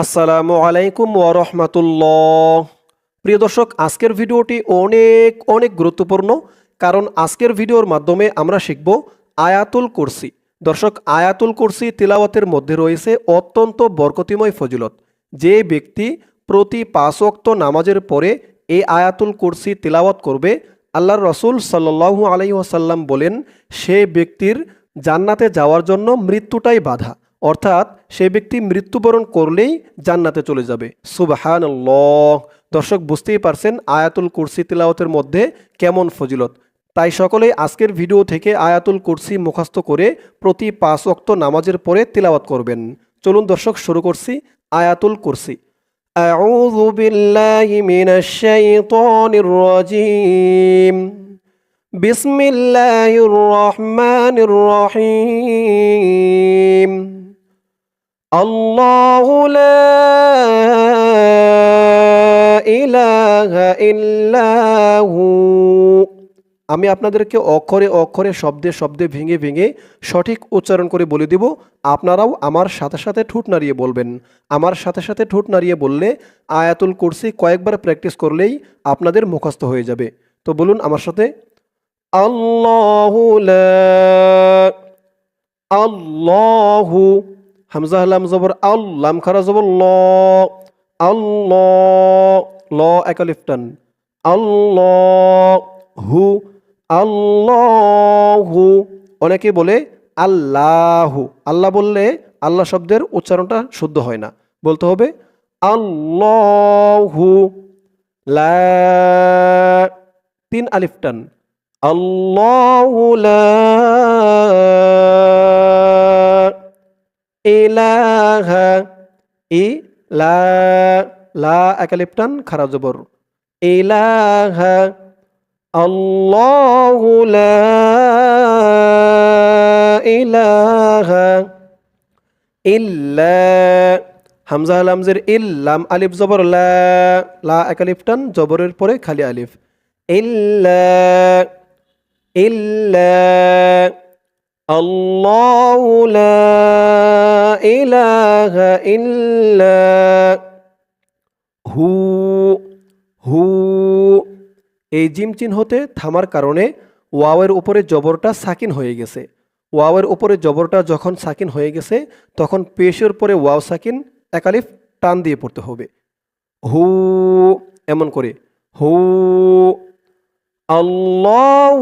আসসালামু আলাইকুম ওরহমাতুল্লাহ প্রিয় দর্শক, আজকের ভিডিওটি অনেক অনেক গুরুত্বপূর্ণ, কারণ আজকের ভিডিওর মাধ্যমে আমরা শিখব আয়াতুল কুরসি। দর্শক, আয়াতুল কুরসি তিলাওয়াতের মধ্যে রয়েছে অত্যন্ত বরকতিময় ফজিলত। যে ব্যক্তি প্রতি পাঁচ ওয়াক্ত নামাজের পরে এই আয়াতুল কুরসি তিলাওয়াত করবে, আল্লাহর রসুল সাল্লাল্লাহু আলাইহি ওয়াসাল্লাম বলেন, সে ব্যক্তির জান্নাতে যাওয়ার জন্য মৃত্যুটাই বাধা। অর্থাৎ সে ব্যক্তি মৃত্যুবরণ করলেই জান্নাতে চলে যাবে সুবাহান দর্শক বুঝতেই পারছেন আয়াতুল কুরসি তিলাওয়াতের মধ্যে কেমন ফজিলত তাই সকলেই আজকের ভিডিও থেকে আয়াতুল কুরসি মুখস্থ করে প্রতি পাঁচ ওয়াক্ত নামাজের পরে তিলাওয়াত করবেন চলুন দর্শক শুরু করছি আয়াতুল কুরসি أعوذ بالله من الشيطان الرجيم بسم الله الرحمن الرحيم الله لا إله إلا هو আমি আপনাদেরকে অক্ষরে অক্ষরে শব্দে শব্দে ভেঙে ভেঙে সঠিক উচ্চারণ করে বলে দিব আপনারাও আমার সাথে সাথে ঠোঁট নাড়িয়ে বলবেন আমার সাথে সাথে ঠোঁট নাড়িয়ে বললে আয়াতুল কুরসি কয়েকবার প্র্যাকটিস করলেই আপনাদের মুখস্থ হয়ে যাবে তো বলুন আমার সাথে আল্লাহু লা আল্লাহু হামজা হালাম জবর আল, লাম খারা জবর ল। আল্লাহ ল একালিফটান আল্লাহ হু আল্লাহু অনেকে বলে আল্লাহু। আল্লাহ বললে আল্লাহ শব্দের উচ্চারণটা শুদ্ধ হয় না। বলতে হবে আল্লাহু লা তিন আলিফটান আল্লাহু লা ইলাহা ই লা লা একালিপ্টান, খারা জবর। ইলাহা আল্লাহু লা ইলাহা ইল্লা, হামজা লামজের ইল্লাম, আলিফ জবর, লা লা একালিফটান জবরের পরে খালি আলিফ। ইল্লা ইল্লা, আল্লাহু লা إله إلا হু হু এই জিম চিহ্ন হতে থামার কারণে ওয়াওয়ের উপরে জবরটা সাকিন হয়ে গেছে ওয়াওয়ের উপরে জবরটা যখন সাকিন হয়ে গেছে তখন পেশের পরে ওয়াও সাকিন একালিফ টান দিয়ে পড়তে হবে হু এমন করে হু الله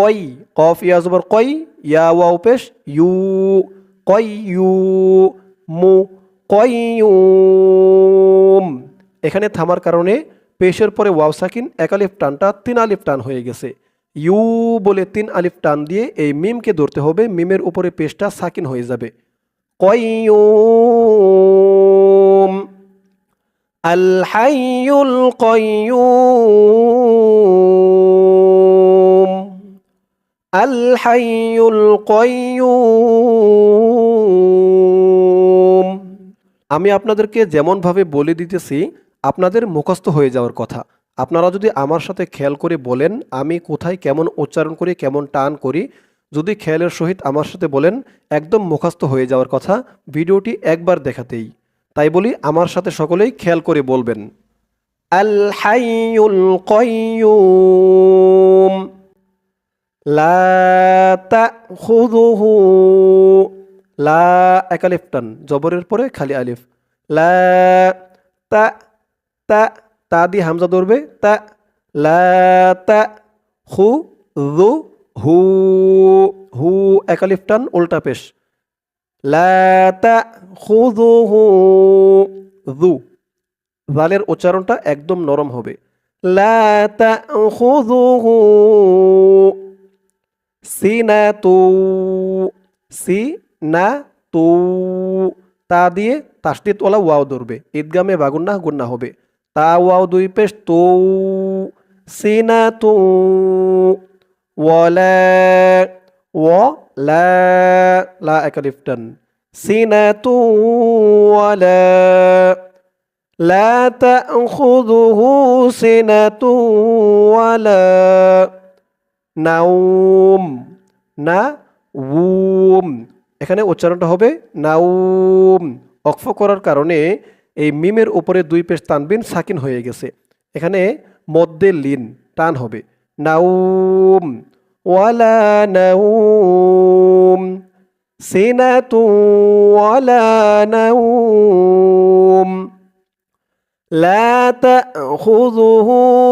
কই? কফ, ইয়া জবর কই? ইয়া ওয়াও পেশ, ইউ, কই, ইউ, মু কয়ুম এখানে থামার কারণে পেশের পরে ওয়াও সাকিন এক আলিফ টানটা তিন আলিফ টান হয়ে গেছে। ইউ বলে তিন আলিফ টান দিয়ে এই মিমকে ধরতে হবে, মিমের উপরে পেশটা সাকিন হয়ে যাবে। কয়ুম আল হাইউল কয়ুম। الحي القيوم আমি আপনাদেরকে যেমনভাবে বলে দিতেছি আপনাদের মুখস্থ হয়ে যাওয়ার কথা আপনারা যদি আমার সাথে খেয়াল করে বলেন আমি কোথায় কেমন উচ্চারণ করি কেমন টান করি যদি খেয়ালের সহিত আমার সাথে বলেন একদম মুখস্থ হয়ে যাওয়ার কথা ভিডিওটি একবার দেখাতেই তাই বলি আমার সাথে সকলেই খেয়াল করে বলবেন আল হাইয়ুল কয়্যুম লা তাখুযুহু, লা এক আলিফ টান, জবরের পরে খালি আলিফ। লা তা তা তা দিয়ে হামজা ধরবে, তা, লা তা হু যু হু হু এক আলিফ টান, উল্টা পেশ। লা তাখুযুহু যু জালের উচ্চারণটা একদম নরম হবে। লা তাখুযুহু সিনাতু সি না তু তা দিয়ে তাসদিত ওলা ওয়াও ধরবে ঈদগামে বাগুন্না গুন্না হবে তা ওয়াও দুই পেশ তু সিনা তু ওয়ালা ওয়ালা লা একালিফটান সিনা তু ওয়ালা لا تأخذه سنة ولا নাউম, না উম। এখানে উচ্চারণটা হবে নাউম। অক্ফ করার কারণে এই মিমের উপরে দুই পেশ তানবিন সাকিন হয়ে গেছে। এখানে মধ্যে লিন, টান হবে। নাউম, ওয়ালা নাউম। সিনাতু, ওয়ালা নাউম। لا تأخذه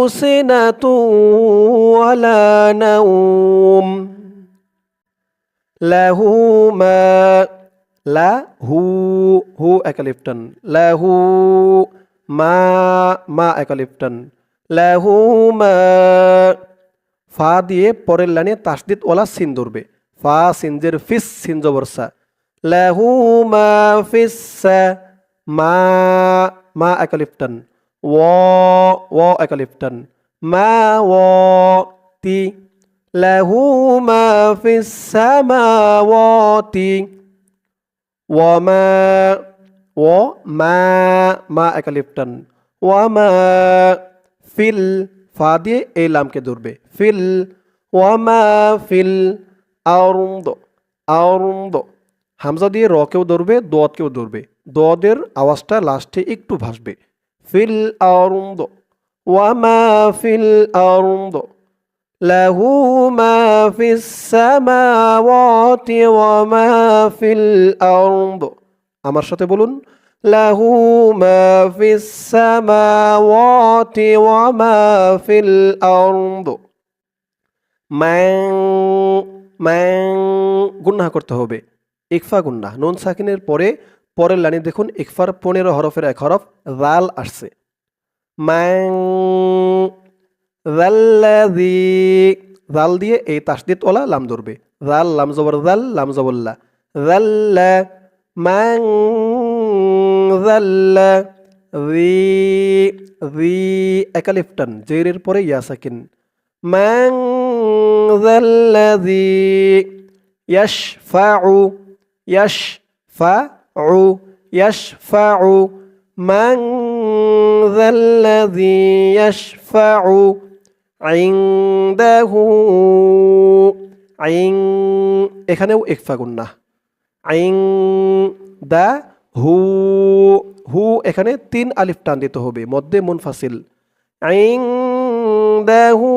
سنة ولا نوم له ما لا هو هو একালিফটন له মা মা একালিফটন له ما ফা দিয়ে পরের লাইনে তাসদিদ ওলা সিন ধরবে ফা সিনজের ফিস সিন জবরসা লাহু মা ফিসা মা মা একালিফটান ও ও একালিফটান মা, ও, তি। লাহু মা ফিস সামাওয়াতি ওয়ামা ও, মা মা একালিফটান ওয়ামা ফিল ফা দিয়ে এই লামকে ধরবে। ফিল ওয়ামা ফিল আরুন্দ আরুন্দ হামজা দিয়ে রকেও ধরবে দোয়াতকেও ধরবে। দোয়াদের আওয়াজটা লাস্টে একটু ভাসবে। ফিল আরুন্দ ওয়ামা ফিল আরুন্দ লাহু মা ফিস সামাওয়াতি ওয়া মা ফিল আরুন্দ আমার সাথে বলুন, লাহু মা ফিস সামাওয়াতি ওয়া মা ফিল আরুন্দ ম্যাং ম্যাং গুণা করতে হবে। ইকফা গুন্না নুন সাকিনের পরে পরের লাইনে দেখুন, ইকফার পনেরো হরফের এক হরফ রাল আসছে। ম্যাং রাল দিয়ে এই তাসদিদ ওলা লাম ধরবে। রাল লাম জবর রাল লাম জবল্লা রাল্লা ম্যাং রাল্লা রি রি একালিফটান জেরের পরে ইয়া সাকিন। ম্যাং রাল্লাযী يشفع يشفع يشفع من ذا الذي يشفع عنده عين এখানেও ইকফা গুন্না আইং দা হু হু এখানে তিন আলিফ টান দিতে হবে মধ্যে মুনফাসিল আইং দা হু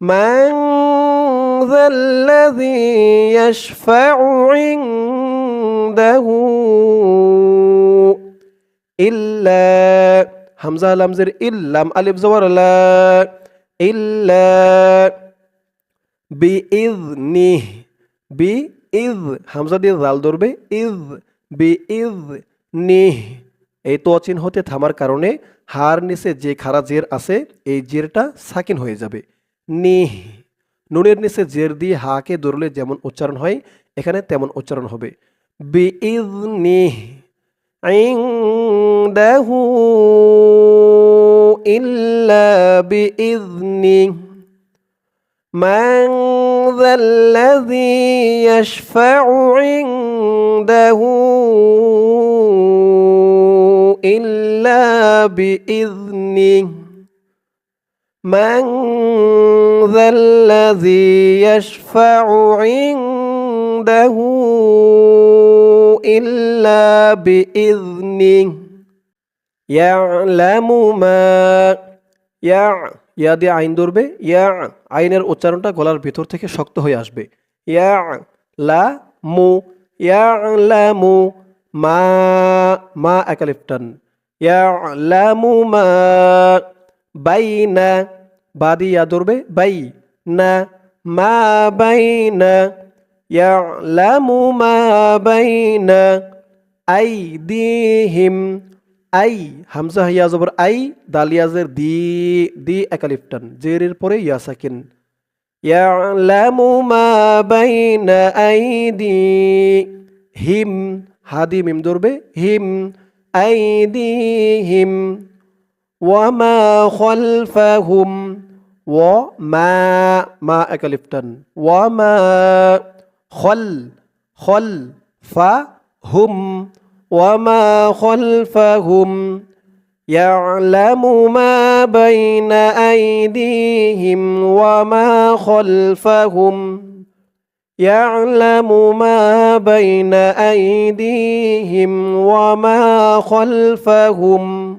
من ذا الذي يشفع عنده إلا হামজা লামজের ইল্লাম আলিফ জবর লা ইল্লা বি ইজ নি বি ইজ হামজা দিয়ে জাল ধরবে ইজ বি ইজ নি এই তো অচিন হতে থামার কারণে হার নিচে যে খারা জের আছে এই জেরটা সাকিন হয়ে যাবে নি নুনের নিচে জের দিয়ে হাকে দৌড়লে যেমন উচ্চারণ হয়, এখানে তেমন উচ্চারণ হবে। বিইজনিহ ইল্লা ذا الذي يشفع عنده إلا بإذنه يعلم ما يع ইয়া দিয়ে আইন ধরবে ইয়া আইনের উচ্চারণটা গলার ভিতর থেকে শক্ত হয়ে আসবে ইয়া লা মু ইয়া লা মু মা মা একালিফটান ইয়া লা মু মা বাইনা বা দিয়ে ধরবে, বাই না মা বাই না, ইয়ালামু মা বাই না, আই দি হিম, আই, হামজা হিয়া আই দালিয়াজের দি দি একালিফটান জেরের পরে ইয়া সাকিন। ইয়ালামু মা বাই না, আই দি হিম হাদি মিম ধরবে, হিম, আই দিহিম ওয়ামা খলফাহুম। و ما أكلفتن. ما خل خل فهم. وما خلفهم يعلم ما بين أيديهم وما خلفهم يعلم ما بين أيديهم وما خلفهم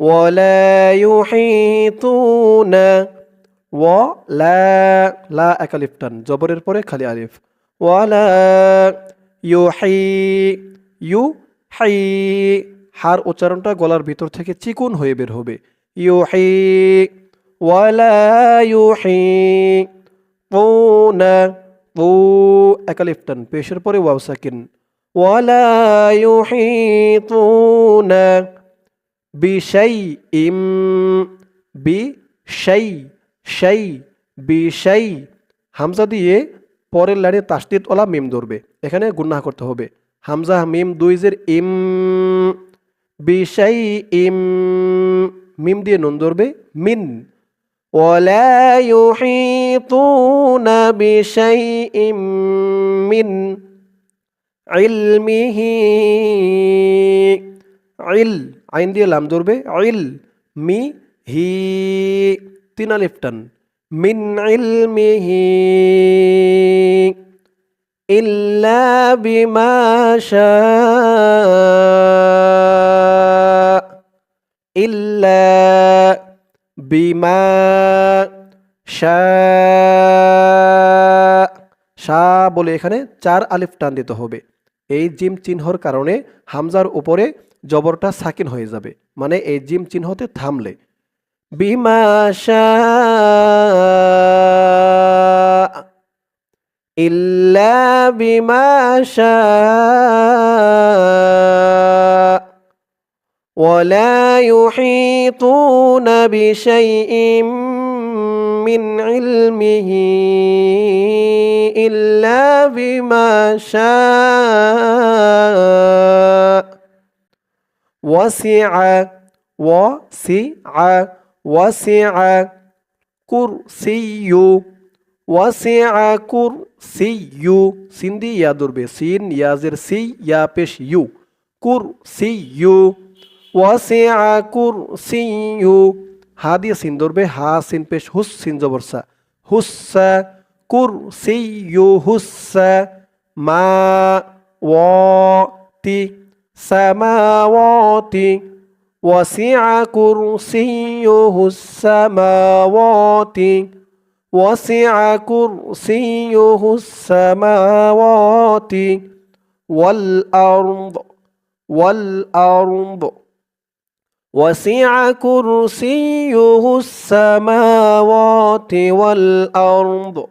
ولا يحيطون ولا لا أكلفتن জবরের পরে খালি আলিফ ولا يحي يحي হার উচ্চারণটা গলার ভিতর থেকে চিকুন হয়ে বের হবে ইউহি ওয়ালা ইউহি পুনা পু একালিফটান পেশের পরে ওয়াও সাকিন ওয়ালা ইউহি তুনা বিশাই ইম বি শাই শাই বিশাই। হামজা দিয়ে পরের লাইনে তাস্তিত ওলা মিম ধরবে। এখানে গুন্না করতে হবে। হামজা, মিম দুই জের ইম বিশাই ইম মিম দিয়ে নুন ধরবে। মিন মিন ইল। আইন দিয়ে লাম ধরবে, ইল মি হি, তিন আলিফটান মিন ইলমিহি ইল্লা বিমা শাআ ইল্লা বিমা শাআ শা বলে এখানে চার আলিফ টান দিতে হবে। এই জিম চিহ্নর কারণে হামজার উপরে জবরটা সাকিন হয়ে যাবে মানে এই জিম চিহ্নতে থামলে বিমা শাআ ইল্লা বিমা শাআ ولا يحيطون بشيء من علمه إلا بما شاء وسع وسع وسع كرسي وسع كرسي سندي يا دربي سين يا زرسي يا بش يو كرسي وسع كرسي হা দিয়ে সিন ধরবে, হা সিন পেশ হুস সিন জবরসা হুসা কুরসিয়ু হুসা মা ওয়াতি সামাওয়াতি ওয়াসিআ কুরসিয়ুহু সামাওয়াতি ওয়াসিআ কুরসিয়ুহু সামাওয়াতি ওয়াল আরদ ওয়াল আরদ। وسع كرسيه السماوات والأرض.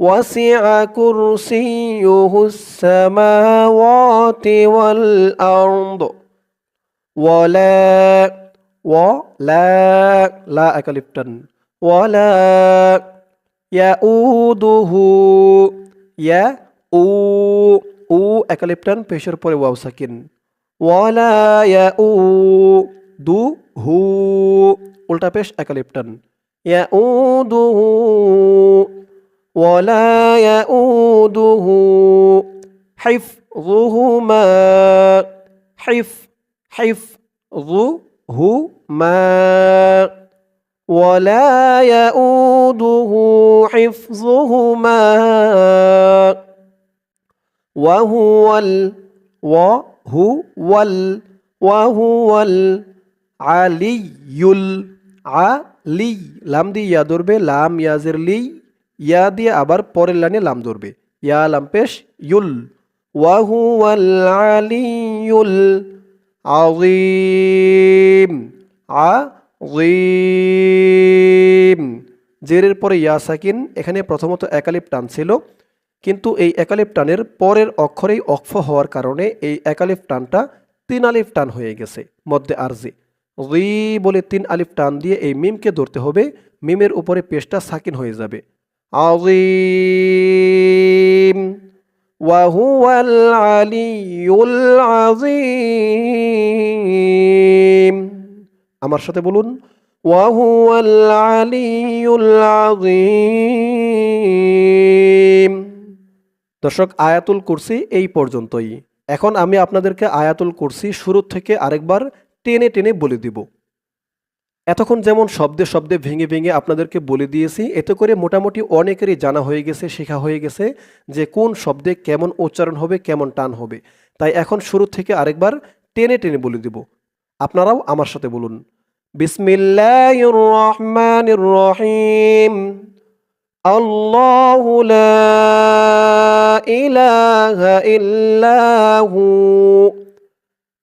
وسع كرسيه السماوات والأرض. ولا ولا لا اكلبتن ولا يؤوده يا أو أو اكلبتن بشر بولي واو ساكن. ولا يؤوده উ দু হু উল্টা পেশ একালিপ্টান ইয়া উ দু হু ওয়ালা ইয়া উ দু হু হাইফ রুহুমা হাইফ হাইফ রু হু মা ولا يؤوده حفظهما وهو ال وهو ال وهو আলি আ লি, লাম দিয়ে ইয়া ধরবে, লাম ইয়াজের লি, ইয়া দিয়ে আবার পরের লাইনে লাম ধরবে। ইয়া, লাম পেশ, ইউল। ওয়াহুয়াল আলিউল আজিম আ জেরের পরে ইয়া সাকিন, এখানে প্রথমত একালিপ টান ছিল। কিন্তু এই একালিপ টানের পরের অক্ষরেই অক্ষ হওয়ার কারণে এই একালিপ টানটা তিন আলিফ টান হয়ে গেছে, মধ্যে আরজি। রি বলে তিন আলিফ টান দিয়ে এই মিমকে ধরতে হবে মিমের উপরে পেশটা সাকিন হয়ে যাবে আজিম وهو العلي العظيم আমার সাথে বলুন وهو العلي العظيم দর্শক আয়াতুল কুরসি এই পর্যন্তই এখন আমি আপনাদেরকে আয়াতুল কুরসি শুরু থেকে আরেকবার টেনে টেনে বলে দিব। এতক্ষণ যেমন শব্দে শব্দে ভেঙে ভেঙে আপনাদেরকে বলে দিয়েছি, এতে করে মোটামুটি অনেকেরই জানা হয়ে গেছে, শেখা হয়ে গেছে যে কোন শব্দে কেমন উচ্চারণ হবে, কেমন টান হবে। তাই এখন শুরু থেকে আরেকবার টেনে টেনে বলে দিব। আপনারাও আমার সাথে বলুন। বিসমিল্লাহির রহমানির রহিম।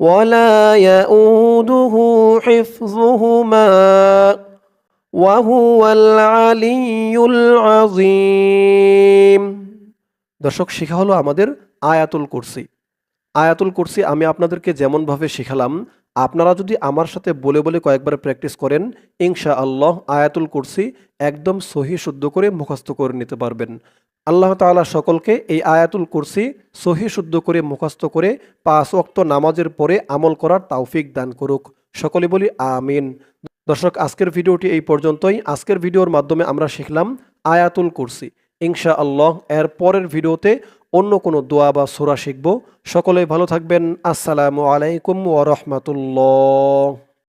ولا يؤوده حفظهما وهو العلي العظيم দর্শক শেখা হলো আমাদের আয়াতুল কুরসি আয়াতুল কুরসি আমি আপনাদেরকে যেমনভাবে শেখালাম আপনারা যদি আমার সাথে বলে বলে কয়েকবার প্র্যাকটিস করেন ইনশা আল্লাহ আয়াতুল কুরসি একদম সহি শুদ্ধ করে মুখস্থ করে নিতে পারবেন আল্লাহ তাআলা সকলকে এই আয়াতুল কুরসি সহি শুদ্ধ করে মুখস্থ করে পাঁচ ওয়াক্ত নামাজের পরে আমল করার তাওফিক দান করুক। সকলে বলি আমিন। দর্শক, আজকের ভিডিওটি এই পর্যন্তই। আজকের ভিডিওর মাধ্যমে আমরা শিখলাম আয়াতুল কুরসি। ইনশা আল্লাহ এর পরের ভিডিওতে অন্য কোনো দোয়া বা সোরা শিখব। সকলে ভালো থাকবেন। আসসালামু আলাইকুম ওয়া রাহমাতুল্লাহ।